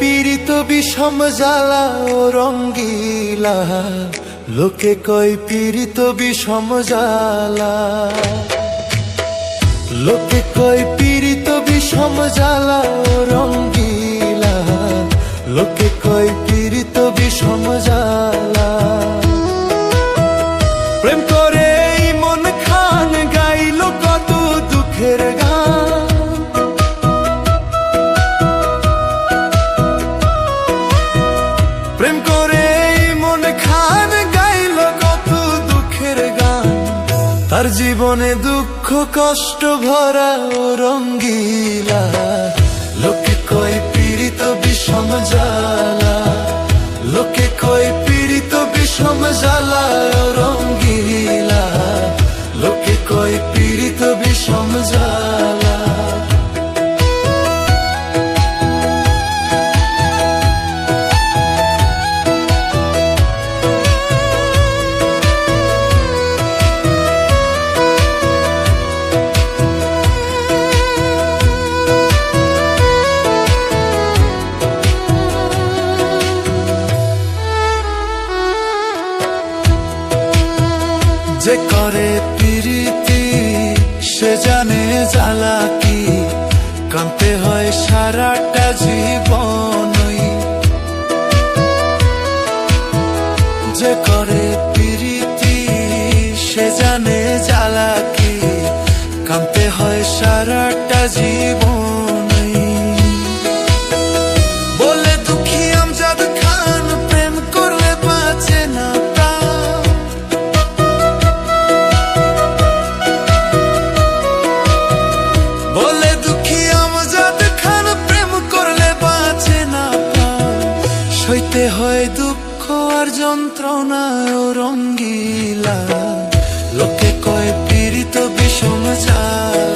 পীড়িত বিষম জ্বালা ও রঙ্গিলা। লোকে কয়, পীড়িত বিষম জ্বালা। লোকে কয়, পীড়িত বিষম জ্বালা ও রঙ্গিলা। তার জীবনে দুঃখ কষ্ট ভরা ও যে করে প্রীতি, সে জানে জ্বালা কি। কাঁদতে হয় সারাটা জীবনই যে করে প্রীতি, সে জানে জ্বালা কি। কাঁদতে হয় সারাটা জীবনই দুঃখ আর যন্ত্রণা ও রঙ্গিলা। লোকে কয় পীড়িত বিষম জ্বালা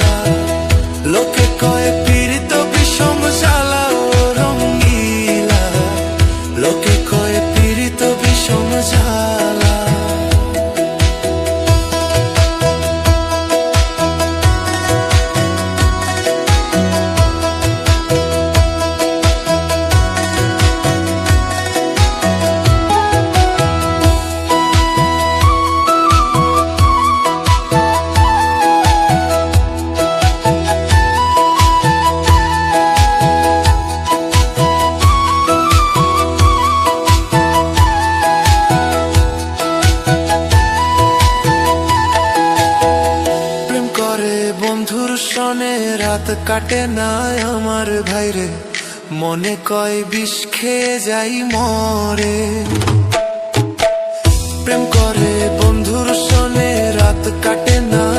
রাত কাটে না আমার ভাইরে। মনে কয় বিষ খেয়ে যাই মরে। প্রেম করে বন্ধুর সনে রাত কাটে না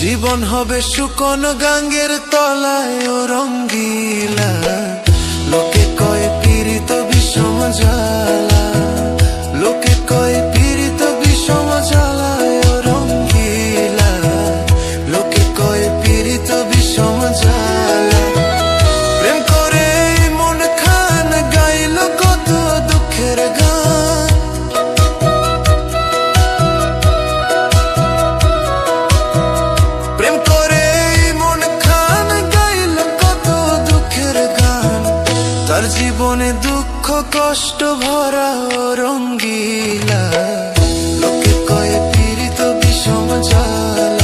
জীবন হবে শুকন গাঙ্গের তলায় ও রঙ্গিলা। লোকে কয় পীড়িত বিষম জ্বালা। তার জীবনে দুঃখ কষ্ট ভরা রঙ্গিলা। লোকে কয়ে পীড়িত বিষম জাল